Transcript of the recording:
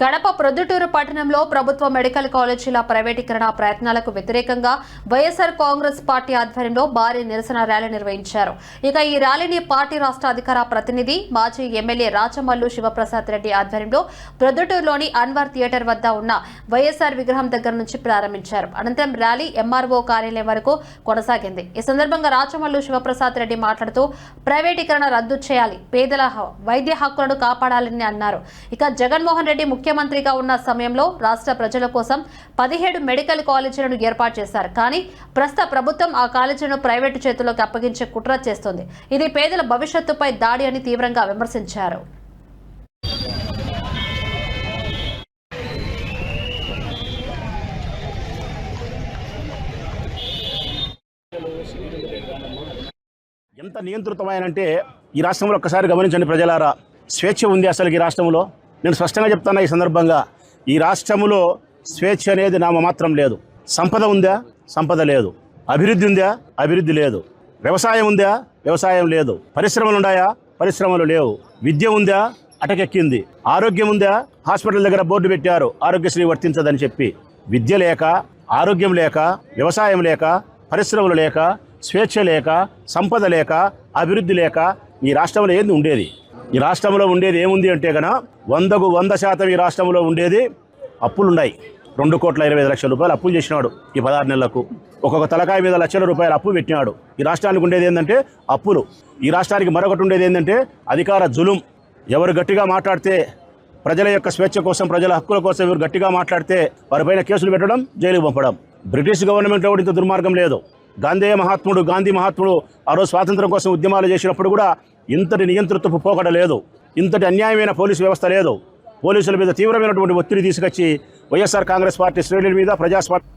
కడప ప్రొద్దుటూరు పట్టణంలో ప్రభుత్వ మెడికల్ కాలేజీల ప్రైవేటీకరణ ప్రయత్నాలకు వ్యతిరేకంగా వైఎస్ఆర్ కాంగ్రెస్ పార్టీ ఆధ్వర్యంలో భారీ నిరసన ర్యాలీ నిర్వహించారు. ఇక ఈ ర్యాలీని పార్టీ రాష్ట్ర అధికార ప్రతినిధి మాజీ ఎమ్మెల్యే రాచమల్లు శివప్రసాద్ రెడ్డి ఆధ్వర్యంలో ప్రొద్దుటూరులోని అన్వర్ థియేటర్ వద్ద ఉన్న వైఎస్ఆర్ విగ్రహం దగ్గర నుంచి ప్రారంభించారు. అనంతరం ర్యాలీ ఎంఆర్ఓ కార్యాలయం వరకు కొనసాగింది. ఈ సందర్భంగా రాచమల్లు శివప్రసాద్ రెడ్డి మాట్లాడుతూ ప్రైవేటీకరణ రద్దు చేయాలి. పేదల వైద్య హక్కులను కాపాడాలని అన్నారు. ఇక జగన్మోహన్ రెడ్డి ముఖ్యమంత్రిగా ఉన్న సమయంలో రాష్ట్ర ప్రజల కోసం పదిహేడు మెడికల్ కాలేజీలను ఏర్పాటు చేశారు. కానీ ప్రస్తుత ప్రభుత్వం ఆ కాలేజీలను ప్రైవేటు చేతుల్లోకి అప్పగించే కుట్ర చేస్తోంది. ఇది పేదల భవిష్యత్తుపై దాడి అని తీవ్రంగా విమర్శించారు. ఎంత నియంత్రితమైనంటే ఈ రాష్ట్రంలో ఒక్కసారి గమనించండి ప్రజలారా. స్వేచ్ఛ ఉంది అసలు ఈ రాష్ట్రంలో. నేను స్పష్టంగా చెప్తాను ఈ సందర్భంగా. ఈ రాష్ట్రంలో స్వేచ్ఛ అనేది నామ మాత్రం లేదు. సంపద ఉందా? సంపద లేదు. అభివృద్ధి ఉందా? అభివృద్ధి లేదు. వ్యవసాయం ఉందా? వ్యవసాయం లేదు. పరిశ్రమలు ఉన్నాయా? పరిశ్రమలు లేవు. విద్య ఉందా? అటకెక్కింది. ఆరోగ్యం ఉందా? హాస్పిటల్ దగ్గర బోర్డు పెట్టారు. ఆరోగ్యశ్రీ వర్తించదని చెప్పి. విద్య లేక ఆరోగ్యం లేక వ్యవసాయం లేక పరిశ్రమలు లేక స్వేచ్ఛ లేక సంపద లేక అభివృద్ధి లేక ఈ రాష్ట్రంలో ఏంది ఉండేది? ఈ రాష్ట్రంలో ఉండేది ఏముంది అంటే కనుక వందకు వంద శాతం ఈ రాష్ట్రంలో ఉండేది అప్పులున్నాయి. రెండు కోట్ల ఇరవై ఐదు లక్షల రూపాయలు అప్పులు చేసినాడు ఈ పదహారు నెలలకు. ఒక్కొక్క తలకాయ మీద లక్షల రూపాయలు అప్పు పెట్టినాడు. ఈ రాష్ట్రానికి ఉండేది ఏంటంటే అప్పులు. ఈ రాష్ట్రానికి మరొకటి ఉండేది ఏంటంటే అధికార జులుం. ఎవరు గట్టిగా మాట్లాడితే ప్రజల యొక్క స్వేచ్ఛ కోసం ప్రజల హక్కుల కోసం ఎవరు గట్టిగా మాట్లాడితే వారిపైన కేసులు పెట్టడం జైలుకు పంపడం. బ్రిటిష్ గవర్నమెంట్లో కూడా ఇంత దుర్మార్గం లేదు. గాంధీ మహాత్ముడు గాంధీ మహాత్ముడు ఆ రోజు స్వాతంత్రం కోసం ఉద్యమాలు చేసినప్పుడు కూడా ఇంతటి నియంతృత్వపు పోకడ లేదు. ఇంతటి అన్యాయమైన పోలీసు వ్యవస్థ లేదు. పోలీసుల మీద తీవ్రమైనటువంటి ఒత్తిడి తీసుకొచ్చి వైఎస్ఆర్ కాంగ్రెస్ పార్టీ శ్రేణుల మీద ప్రజాస్వామ్య